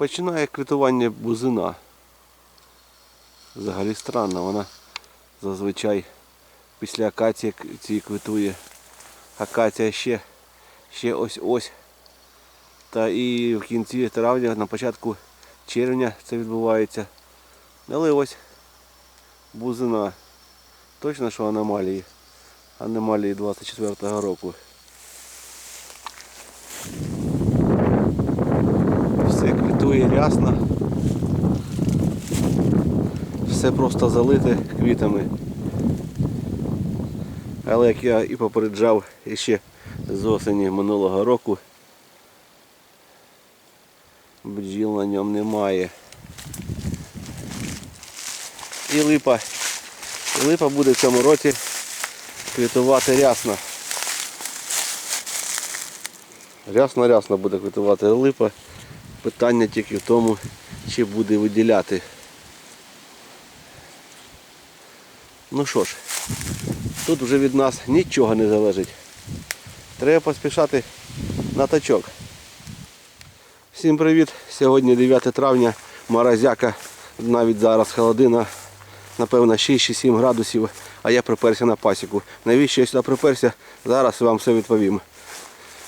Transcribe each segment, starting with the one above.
Починає квітування бузина. Взагалі странно, вона зазвичай після акації цієї квітує. Акація ще, ще ось-ось. Та і в кінці травня, на початку червня це відбувається. Але ось бузина. Точно, що аномалії. Аномалії 24-го року. Все рясно. Все просто залите квітами. Але як я і попереджав ще з осені минулого року, бджіл на ньому немає. І липа. Липа буде в цьому році квітувати рясно. Рясно-рясно буде квітувати липа. Питання тільки в тому, чи буде виділяти. Ну що ж, тут вже від нас нічого не залежить. Треба поспішати на тачок. Всім привіт! Сьогодні 9 травня, морозяка, навіть зараз холодина, напевно 6-7 градусів, а я приперся на пасіку. Навіщо я сюди приперся? Зараз вам все відповім.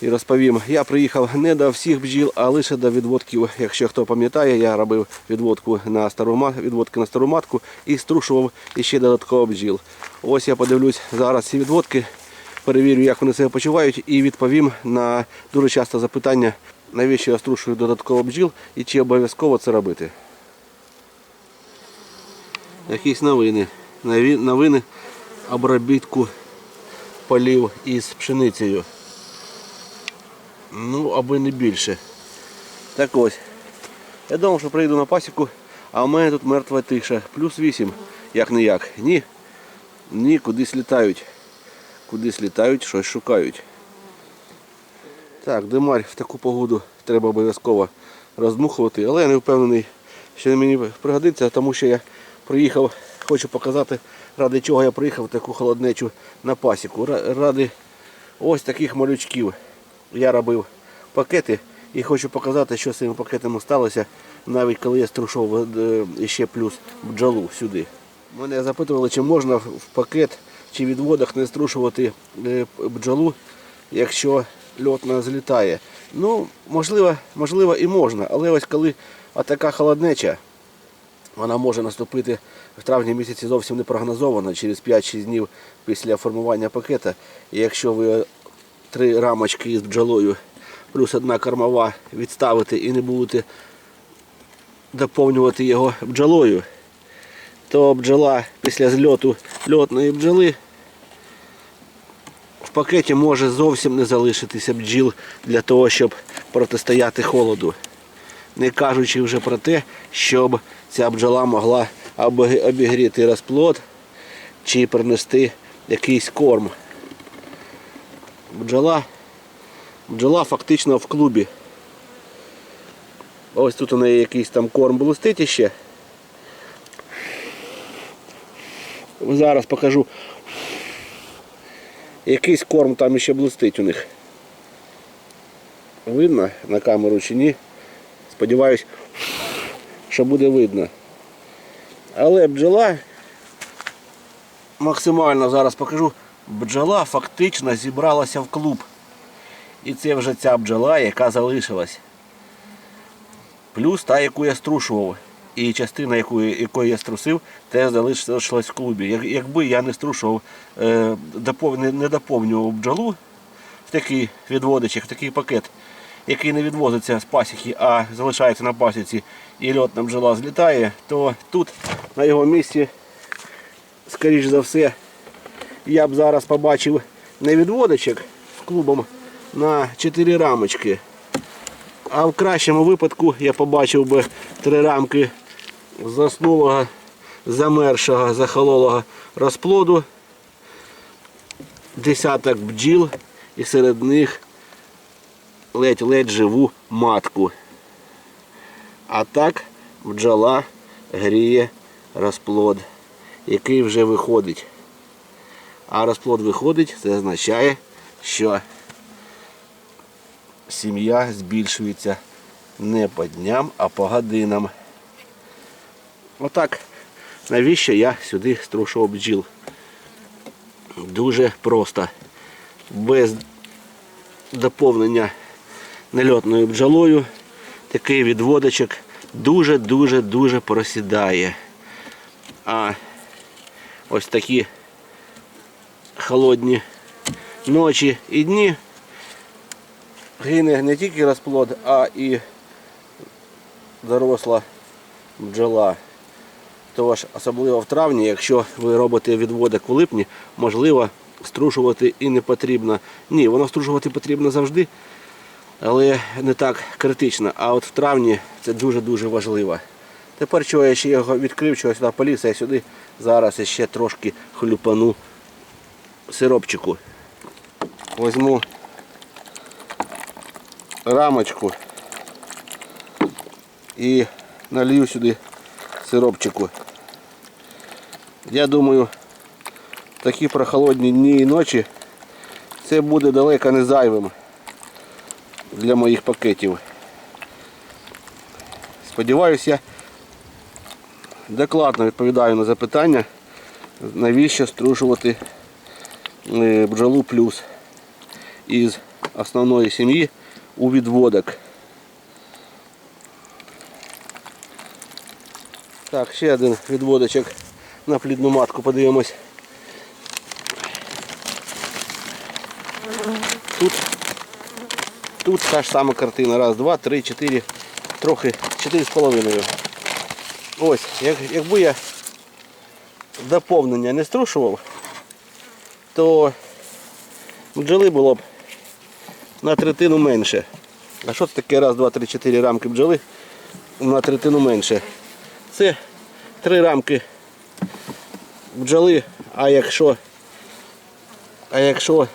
І розповім, я приїхав не до всіх бджіл, а лише до відводків. Якщо хто пам'ятає, я робив відводку на стару відводки на стару матку і струшував іще додатково бджіл. Ось я подивлюсь зараз ці відводки, перевірю, як вони себе почувають, і відповім на дуже часто запитання, навіщо я струшую додатково бджіл і чи обов'язково це робити. Якісь новини. Новини обробітку полів із пшеницею. Ну, аби не більше. Так ось. Я думав, що прийду на пасіку, а у мене тут мертва тиша. Плюс 8, як не як. Ні. Ні, кудись літають. Кудись літають, щось шукають. Так, димарь в таку погоду треба обов'язково роздмухувати, але я не впевнений, що мені пригодиться, тому що я приїхав, хочу показати, ради чого я приїхав в таку холоднечу на пасіку. Ради ось таких малючків я робив пакети і хочу показати, що з цими пакетами сталося, навіть коли я струшов е, ще плюс бджолу сюди. Мене запитували, чи можна в пакет чи відводах не струшувати е, бджолу, якщо льотна злітає. Ну, можливо, можливо і можна, але ось коли така холоднеча, вона може наступити в травні місяці зовсім не прогнозовано, через 5-6 днів після формування пакета. І якщо ви три рамочки із бджолою, плюс одна кормова відставите і не будете доповнювати його бджолою, то бджола після зльоту льотної бджоли в пакеті може зовсім не залишитися бджіл для того, щоб протистояти холоду. Не кажучи вже про те, щоб ця бджола могла обігріти розплод чи принести якийсь корм. Бджола, бджола фактично в клубі. Ось тут у неї якийсь там корм блистить іще. Зараз покажу. Якийсь корм там ще блистить у них. Видно на камеру чи ні? Сподіваюсь, що буде видно. Але бджола максимально зараз покажу. Бджола фактично зібралася в клуб. І це вже ця бджола, яка залишилась. Плюс та, яку я струшував. І частина, якої, якої я струсив, теж залишилась в клубі. Як- Якби я не струшував, е, не доповнював бджолу в такий відводичок, в такий пакет, який не відвозиться з пасіки, а залишається на пасіці і льотна бджола злітає, то тут на його місці, скоріш за все, я б зараз побачив не відводичок з клубом на 4 рамочки. А в кращому випадку я побачив би три рамки заснулого, замершого, захололого розплоду, десяток бджіл і серед них ледь-ледь живу матку. А так бджола гріє розплод, який вже виходить. А розплод виходить, це означає, що сім'я збільшується Не по дням, а по годинам. Отак. Навіщо я сюди струшував бджіл? Дуже просто. Без доповнення нальотною бджолою такий відводочок дуже-дуже-дуже просідає. А ось такі холодні ночі і дні гине не тільки розплод, а і доросла бджола. Тож, особливо в травні, якщо ви робите відводок у липні, можливо, струшувати і не потрібно. Ні, воно струшувати потрібно завжди, але не так критично. А от в травні це дуже-дуже важливо. Тепер чого я ще його відкрив, чого я сюди поліз, я сюди зараз ще трошки хлюпану сиропчику. Возьму рамочку і налью сюди сиропчику. Я думаю, такі прохолодні дні і ночі це буде далеко не зайвим для моїх пакетів. Сподіваюся, я докладно відповідаю на запитання, навіщо струшувати е, бджолу плюс із основної сім'ї у відводок. Так, ще один відводочок на плідну матку подивимось. Тут, тут та ж сама картина. Раз, два, три, чотири, трохи, чотири з половиною. Ось, як, якби я доповнення не струшував, то бджоли було б на третину менше. А що це таке? Раз, два, три, чотири рамки бджоли на третину менше. Це три рамки бджоли, а якщо, а якщо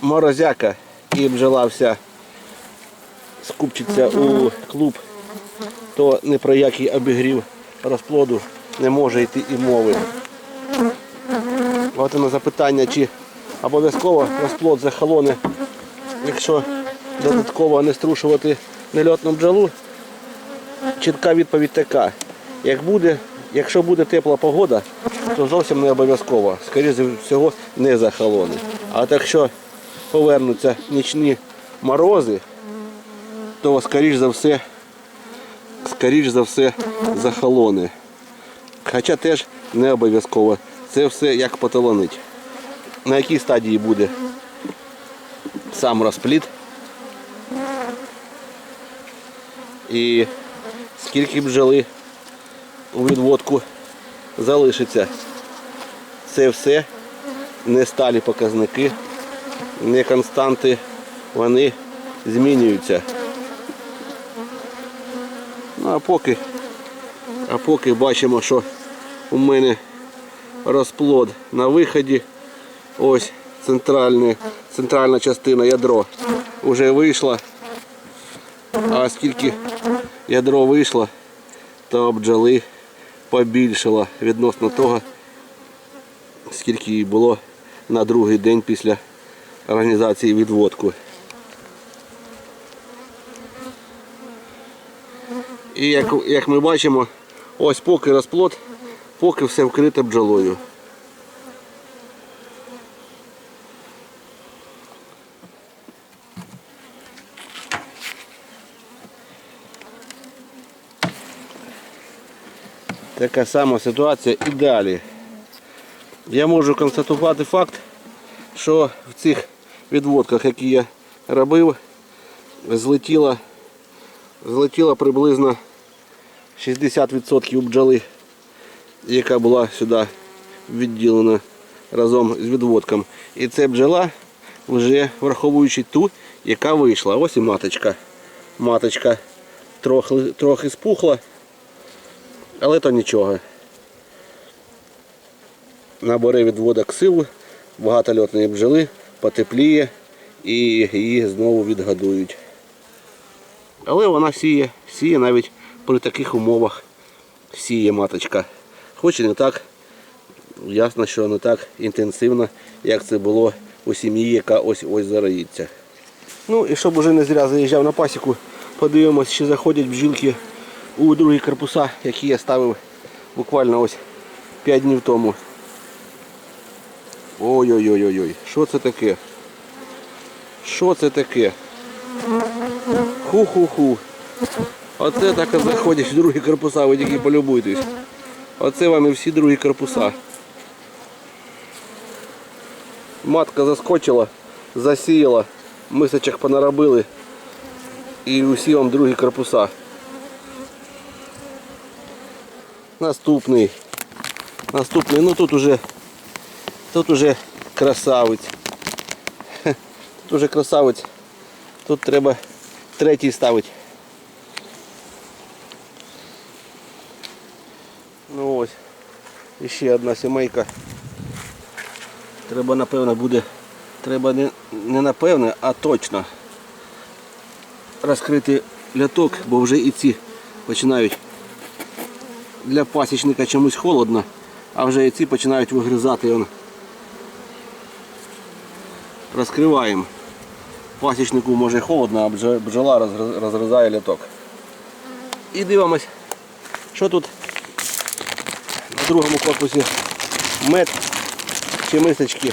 морозяка і бджола вся скупчиться у клуб, то ні про який обігрів розплоду не може йти і мови. От на запитання, чи обов'язково розплод захолоне, якщо додатково не струшувати нельотну бджолу, чітка відповідь така. Як буде, якщо буде тепла погода, то зовсім не обов'язково. Скоріше всього не захолоне. А от якщо повернуться нічні морози, то скоріш за все, скоріш за все захолоне. Хоча теж не обов'язково. Це все як потолонить. На якій стадії буде сам розплід. І скільки бджоли у відводку залишиться. Це все не сталі показники, не константи, вони змінюються. Ну а поки, а поки бачимо, що у мене розплод на виході. Ось центральна частина ядро вже вийшла. А оскільки ядро вийшло, то бджоли побільшало відносно того, скільки їй було на другий день після організації відводку. І як, як ми бачимо, ось поки розплод, поки все вкрите бджолою. Така сама ситуація і далі. Я можу констатувати факт, що в цих відводках, які я робив, злетіло, злетіло приблизно 60% бджоли, яка була сюди відділена разом з відводком. І це бджола, вже враховуючи ту, яка вийшла. Ось і маточка. Маточка трохи, трохи спухла. Але то нічого. Набере відводок силу, багато льотної бджоли, потепліє і її знову відгодують. Але вона сіє, сіє навіть при таких умовах сіє маточка. Хоч і не так, ясно, що не так інтенсивно, як це було у сім'ї, яка ось ось зароїться. Ну і щоб уже не зря заїжджав на пасіку, Подивимось, чи заходять бджілки у другі корпуса, які я ставив буквально ось 5 днів тому. Ой-ой-ой-ой-ой, що це таке? Що це таке? Ху-ху-ху. Оце так і заходять в другі корпуса, ви тільки полюбуйтесь. Оце вам і всі другі корпуса. Матка заскочила, засіяла, мисочок понаробили. І усі вам другі корпуса. Наступний. Наступний, ну тут уже тут уже красавець. Тут уже красавець. Тут треба третій ставити. Ну ось. Ще одна сімейка. Треба напевно буде. Треба не, не напевне, а точно розкрити ляток, бо вже і ці починають для пасічника чомусь холодно, а вже і ці починають вигризати. Он. Розкриваємо. Пасічнику може холодно, а бджола розгризає ляток. І дивимось, що тут на другому корпусі мед чи мисочки,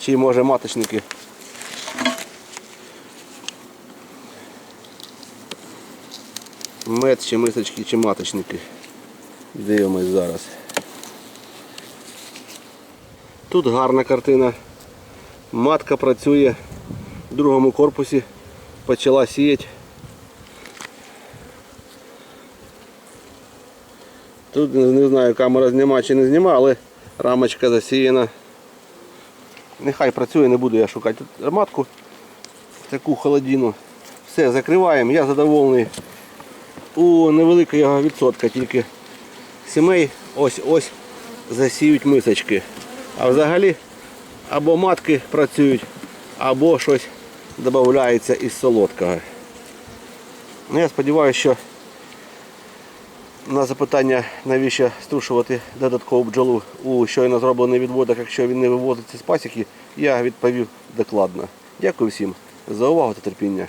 чи може маточники. Мед чи мисочки чи маточники. Дивимось зараз. Тут гарна картина. Матка працює в другому корпусі, почала сіяти. Тут не знаю, камера зніма чи не зніма, але рамочка засіяна. Нехай працює, не буду я шукати матку таку холодину. Все, закриваємо, я задоволений. У невеликого відсотка тільки сімей ось-ось засіють мисочки. А взагалі або матки працюють, або щось додається із солодкого. Ну, я сподіваюся, що на запитання, навіщо струшувати додаткову бджолу у щойно зроблений відводок, якщо він не вивозиться з пасіки, я відповів докладно. Дякую всім за увагу та терпіння.